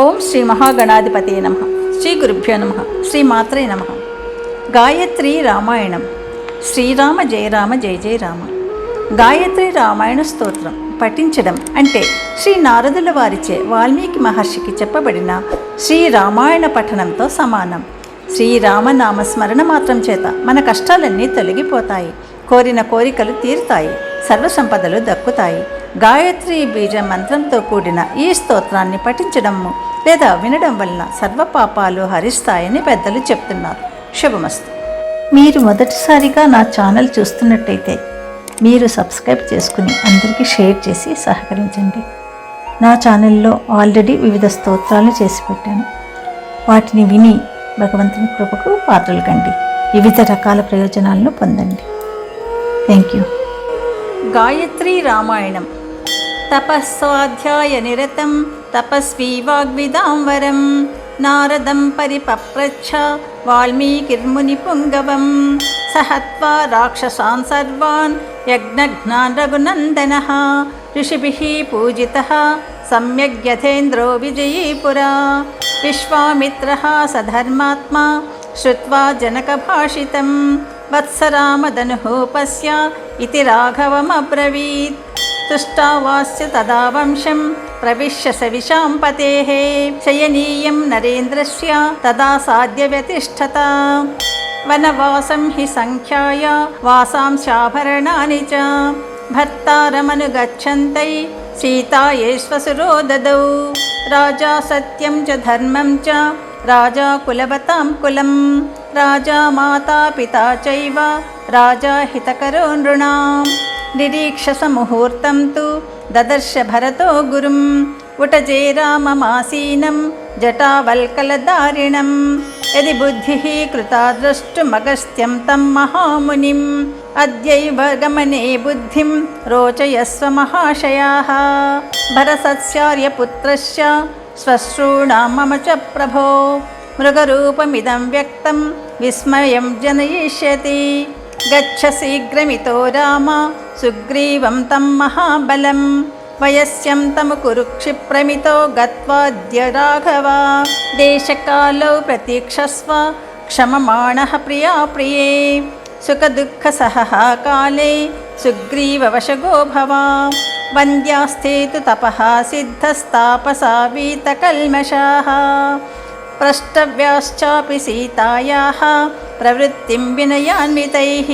ఓం శ్రీ మహాగణాధిపతి నమ. శ్రీ గురుభ్యో నమ. శ్రీ మాత్రే నమ. గాయత్రి రామాయణం. శ్రీరామ జయరామ జయ జయ రామ. గాయత్రి రామాయణ స్తోత్రం పఠించడం అంటే శ్రీ నారదుల వారిచే వాల్మీకి మహర్షికి చెప్పబడిన శ్రీ రామాయణ పఠనంతో సమానం. శ్రీరామనామ స్మరణ మాత్రం చేత మన కష్టాలన్నీ తొలగిపోతాయి. కోరిన కోరికలు తీరుతాయి. సర్వసంపదలు దక్కుతాయి. గాయత్రి బీజ మంత్రంతో కూడిన ఈ స్తోత్రాన్ని పఠించడము లేదా వినడం వలన సర్వ పాపాలు హరిస్తాయని పెద్దలు చెప్తున్నారు. శుభమస్తు. మీరు మొదటిసారిగా నా ఛానల్ చూస్తున్నట్టయితే మీరు సబ్స్క్రైబ్ చేసుకుని అందరికీ షేర్ చేసి సహకరించండి. నా ఛానల్లో ఆల్రెడీ వివిధ స్తోత్రాలు చేసి పెట్టాను. వాటిని విని భగవంతుని కృపకు పాత్రలు కండి. వివిధ రకాల ప్రయోజనాలను పొందండి. Thank you. గాయత్రి రామాయణం తపస్వాధ్యాయ నిరతం తపస్వీ వాగ్విదాంవరం నారదం పరిపప్రచ్ఛ వాల్మీకిర్ముని పుంగవం సహత్వా రాక్షసాన్ సర్వాన్ యజ్ఞఘ్నాన్ రఘునందన ఋషిభిः పూజితः सम्यग्यथेन्द्रो विजयीपुरा विश्वामित्रः सधर्मात्मा श्रुत्वा जनकभाषितं वत्सरामदनुः पश्य इति राघवमब्रवीत् तुष्टावास्य तदा वंशं प्रविश्य सविशां पतेः शयनीयं नरेन्द्रस्य तदा साध्यव्यतिष्ठत वनवासं हि सङ्ख्याय वासांशाभरणानि च भर्तारमनुगच्छन्तै सीतायै श्वसुरो ददौ राजा सत्यं च धर्मं च राजा कुलवतां कुलं राजा माता पिता चैव राजा हितकरो नृणाम् निरीक्षसमुहूर्तं तु ददर्श भरतो गुरुम् उटजे राममासीनं जटावल्कलदारिणं यदि बुद्धिः कृता द्रष्टुमगस्त्यं तं महामुनिम् अद्यैव गमने बुद्धिं रोचयस्व महाशयाः भरसत्स्यार्यपुत्रस्य श्वश्रूणां मम च प्रभो मृगरूपमिदं व्यक्तं विस्मयं जनयिष्यति। गच्छ शीघ्रमितो राम सुग्रीवं तं महाबलं। वयस्यं तं कुरु क्षिप्रमितो गत्वाद्य राघव। देशकालौ प्रतीक्षस्व क्षममाणः प्रिया प्रिये सुखदुःखसहः काले भव। वन्द्यास्ते तु तपः सिद्धस्तापसा वीतकल्मषाः प्रष्टव्याश्चापि सीतायाः प्रवृत्तिं विनयान्वितैः।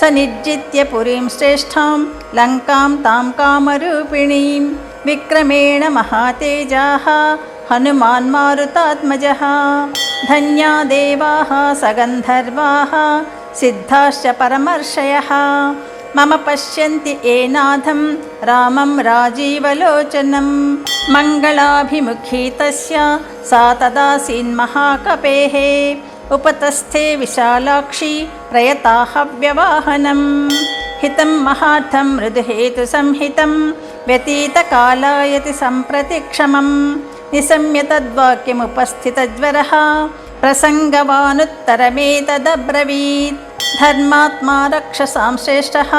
स निर्जित्य पुरीं श्रेष्ठां लङ्कां तां कामरूपिणीं। विक्रमेण महातेजाः हनुमान् मारुतात्मजः। धन्या देवाः सगन्धर्वाः सिद्धाश्च परमर्षयः मम पश्यन्ति एनाथं रामं राजीवलोचनं। मङ्गलाभिमुखी तस्य सा तदासीन्महाकपेः उपतस्थे विशालाक्षी प्रयताहव्यवाहनं हितं महार्थं मृदुहेतुसंहितं व्यतीतकालायति सम्प्रति क्षमं। निशम्य तद्वाक्यमुपस्थितज्वरः प्रसङ्गवानुत्तरमेतदब्रवीत्। धर्मात्मा रक्षसां श्रेष्ठः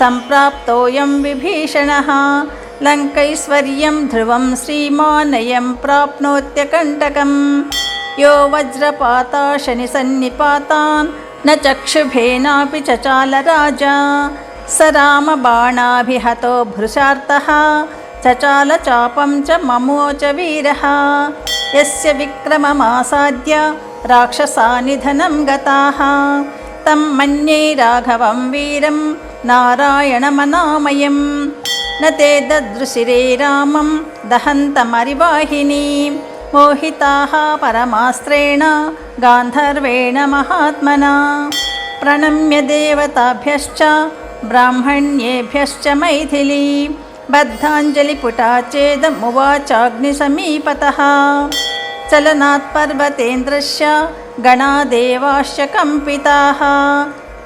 सम्प्राप्तोऽयं विभीषणः। लङ्कैश्वर्यं ध्रुवं श्रीमानयं प्राप्नोत्यकण्टकं यो वज्रपाता शनिसन्निपातान् न चक्षुभेनापि चचाल राजा स रामबाणाभिहतो भृशार्तः चचाल चापं च ममोच वीरः यस्य विक्रममासाद्य राक्षसानिधनं गताः। तं मन्ये राघवं वीरं नारायणमनामयं न ते ददृशिरे रामं दहन्तमरिवाहिनीं। मोहिताः परमास्त्रेण गान्धर्वेण महात्मना। प्रणम्य देवताभ्यश्च ब्राह्मण्येभ्यश्च मैथिली बद्धाञ्जलिपुटा चेदमुवाचाग्निसमीपतः चलनात् पर्वतेन्द्रस्य गणादेवाश्च कम्पिताः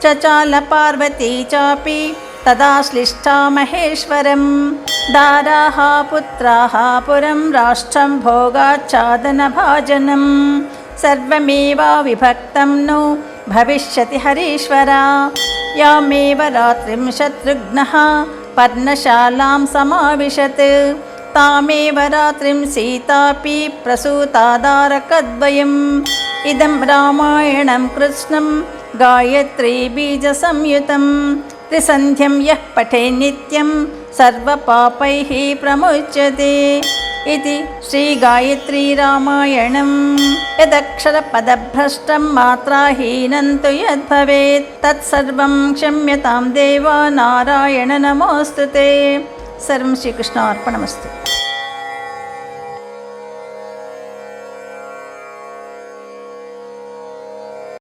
चचाल पार्वती चापि तदा श्लिष्टा महेश्वरं दाराः पुत्राः पुरं राष्ट्रं भोगाच्छादनभाजनं सर्वमेवाविभक्तं नो भविष्यति हरीश्वरा। यामेव रात्रिं शत्रुघ्नः पर्णशालां समाविशत्। तामेव रात्रिं सीतापि प्रसूतादारकद्वयम् इदं रामायणं कृष्णं गायत्रीबीजसंयुतं त्रिसन्ध्यं यः पठे नित्यं सर्वपापैः प्रमुच्यते इति श्रीगायत्रीरामायणं यदक्षरपदभ्रष्टं मात्राहीनं तु यद्भवेत् तत्सर्वं क्षम्यतां देवा नारायण नमोऽस्तु ते सर्वं श्रीकृष्णार्पणमस्तु